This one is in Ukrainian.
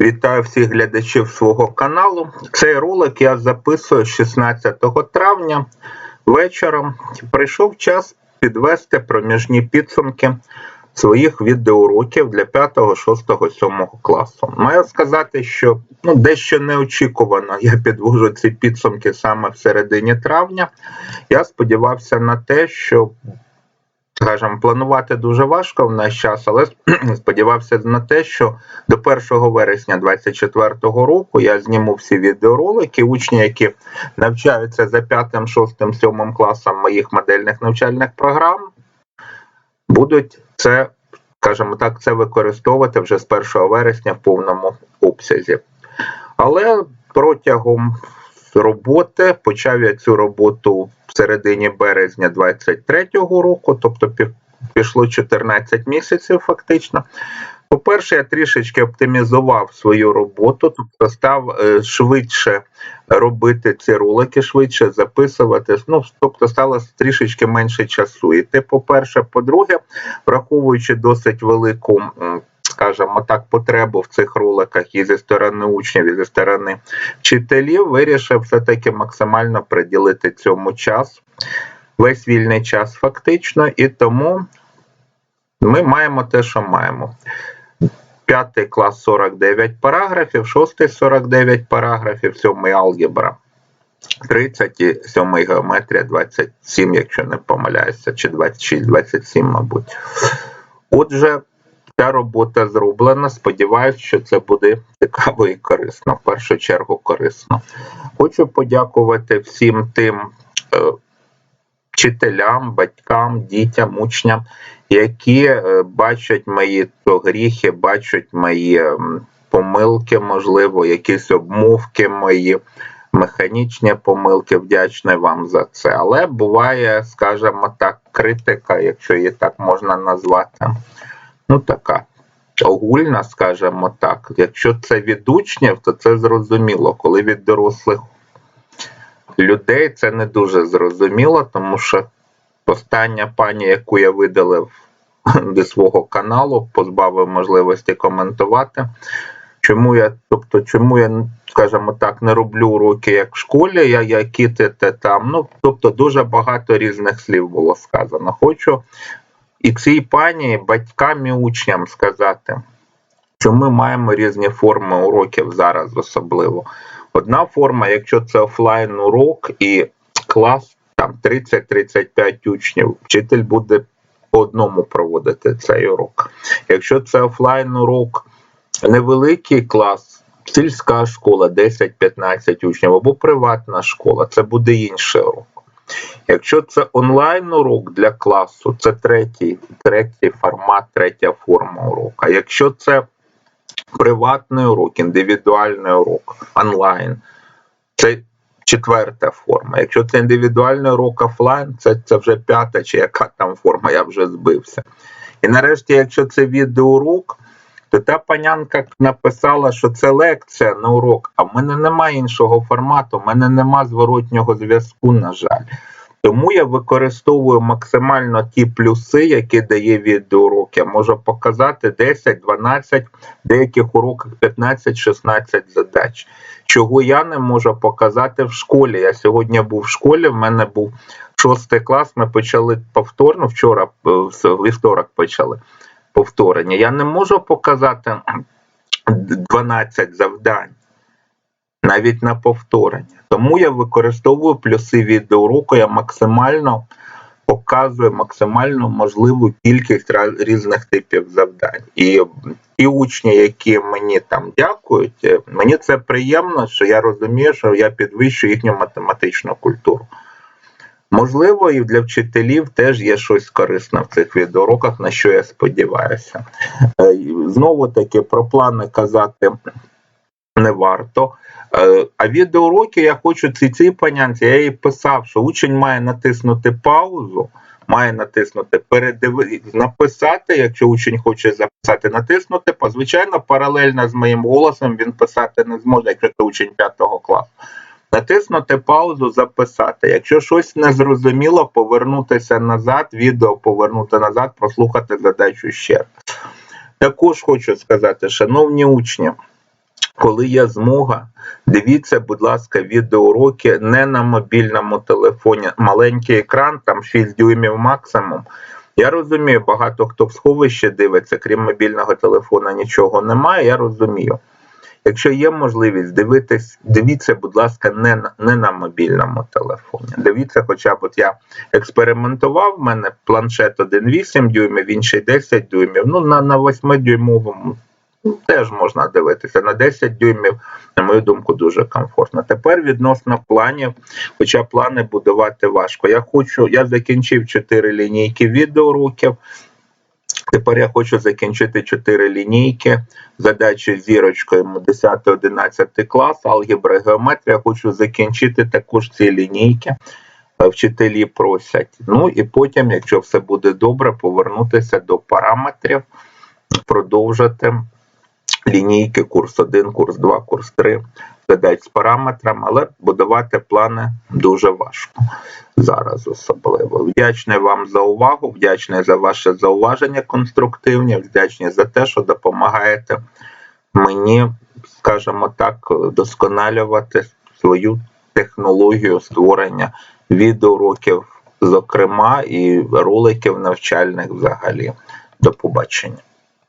Вітаю всіх глядачів свого каналу. Цей ролик я записую 16 травня вечором. Прийшов час підвести проміжні підсумки своїх відеоуроків для 5, 6, 7 класу. Маю сказати, що ну, дещо неочікувано я підвожу ці підсумки саме в середині травня. Я сподівався на те, що скажімо, планувати дуже важко в наш час, але сподівався на те, що до 1 вересня 2024 року я зніму всі відеоролики. Учні, які навчаються за 5, 6, 7 класом моїх модельних навчальних програм, будуть це, скажімо так, це використовувати вже з 1 вересня в повному обсязі. Але протягом роботи почав я цю роботу в середині березня 23-го року, тобто пішло 14 місяців фактично. По-перше, я трішечки оптимізував свою роботу, тобто став е, швидше робити ці ролики, швидше записувати. Ну, тобто стало трішечки менше часу. І те, по-перше, по-друге, враховуючи досить велику скажімо так, потребу в цих роликах і зі сторони учнів, і зі сторони вчителів, вирішив все-таки максимально приділити цьому час, весь вільний час фактично, і тому ми маємо те, що маємо. П'ятий клас 49 параграфів, шостий 49 параграфів, сьомий алгебра. 30 і 7 геометрія 27, якщо не помиляюся, чи 26-27, мабуть. Отже, Ця робота зроблена. Сподіваюсь, що це буде цікаво і корисно. В першу чергу корисно. Хочу подякувати всім тим е, вчителям, батькам, дітям, учням, які е, бачать мої то гріхи, бачать мої помилки, можливо, якісь обмовки мої. Механічні помилки, вдячний вам за це. Але буває, скажімо так, критика, якщо її так можна назвати ну така огульна, скажімо так. Якщо це від учнів, то це зрозуміло. Коли від дорослих людей це не дуже зрозуміло, тому що остання пані, яку я видалив до свого каналу, позбавив можливості коментувати. Чому я, тобто, чому я, скажімо так, не роблю уроки як в школі, я як кітите там. Ну, тобто дуже багато різних слів було сказано. Хочу і цій пані батькам і учням сказати, що ми маємо різні форми уроків зараз особливо. Одна форма, якщо це офлайн урок і клас там 30-35 учнів, вчитель буде по одному проводити цей урок. Якщо це офлайн урок, невеликий клас, сільська школа, 10-15 учнів або приватна школа, це буде інший урок. Якщо це онлайн урок для класу, це третій третій формат, третя форма уроку. Якщо це приватний урок, індивідуальний урок онлайн, це четверта форма. Якщо це індивідуальний урок офлайн, це це вже п'ята чи яка там форма, я вже збився. І нарешті, якщо це відеоурок, то та панянка написала, що це лекція на урок, а в мене немає іншого формату, в мене немає зворотнього зв'язку, на жаль. Тому я використовую максимально ті плюси, які дає відеоурок. Я можу показати 10, 12, деяких уроках 15-16 задач. Чого я не можу показати в школі. Я сьогодні був в школі, в мене був шостий клас, ми почали повторно, вчора вівторок почали повторення. Я не можу показати 12 завдань навіть на повторення. Тому я використовую плюси відеоуроку, я максимально показую максимально можливу кількість різних типів завдань. І ті учні, які мені там дякують, е, мені це приємно, що я розумію, що я підвищую їхню математичну культуру. Можливо, і для вчителів теж є щось корисне в цих відеоуроках, на що я сподіваюся. Е, Знову таки про плани казати не варто. Е, а відеоуроки я хочу ці цій панянці, я їй писав, що учень має натиснути паузу, має натиснути передиви, написати, якщо учень хоче записати, натиснути, звичайно, паралельно з моїм голосом він писати не зможе, якщо це учень 5 класу. Натиснути паузу, записати. Якщо щось не зрозуміло, повернутися назад, відео повернути назад, прослухати задачу ще раз. Також хочу сказати, шановні учні. коли є змога, дивіться, будь ласка, відеоуроки не на мобільному телефоні. Маленький екран, там 6 дюймів максимум. Я розумію, багато хто в сховище дивиться, крім мобільного телефона, нічого немає. Я розумію. Якщо є можливість дивитись, дивіться, будь ласка, не на, не на мобільному телефоні. Дивіться, хоча б от я експериментував, в мене планшет 1,8 дюймів, інший 10 дюймів. Ну, на, на 8-дюймовому теж можна дивитися. На 10 дюймів, на мою думку, дуже комфортно. Тепер відносно планів, хоча плани будувати важко. Я хочу, я закінчив 4 лінійки відеоуроків. Тепер я хочу закінчити 4 лінійки, задачі з зірочкою 10-11 клас, алгебра геометрія. Хочу закінчити також ці лінійки. Е, Вчителі просять. Ну і потім, якщо все буде добре, повернутися до параметрів, продовжити лінійки, курс 1, курс 2, курс 3, задач з параметрами, але будувати плани дуже важко зараз особливо. Вдячний вам за увагу, вдячний за ваше зауваження конструктивні, вдячний за те, що допомагаєте мені, скажімо так, досконалювати свою технологію створення відеоуроків, зокрема, і роликів навчальних взагалі. До побачення.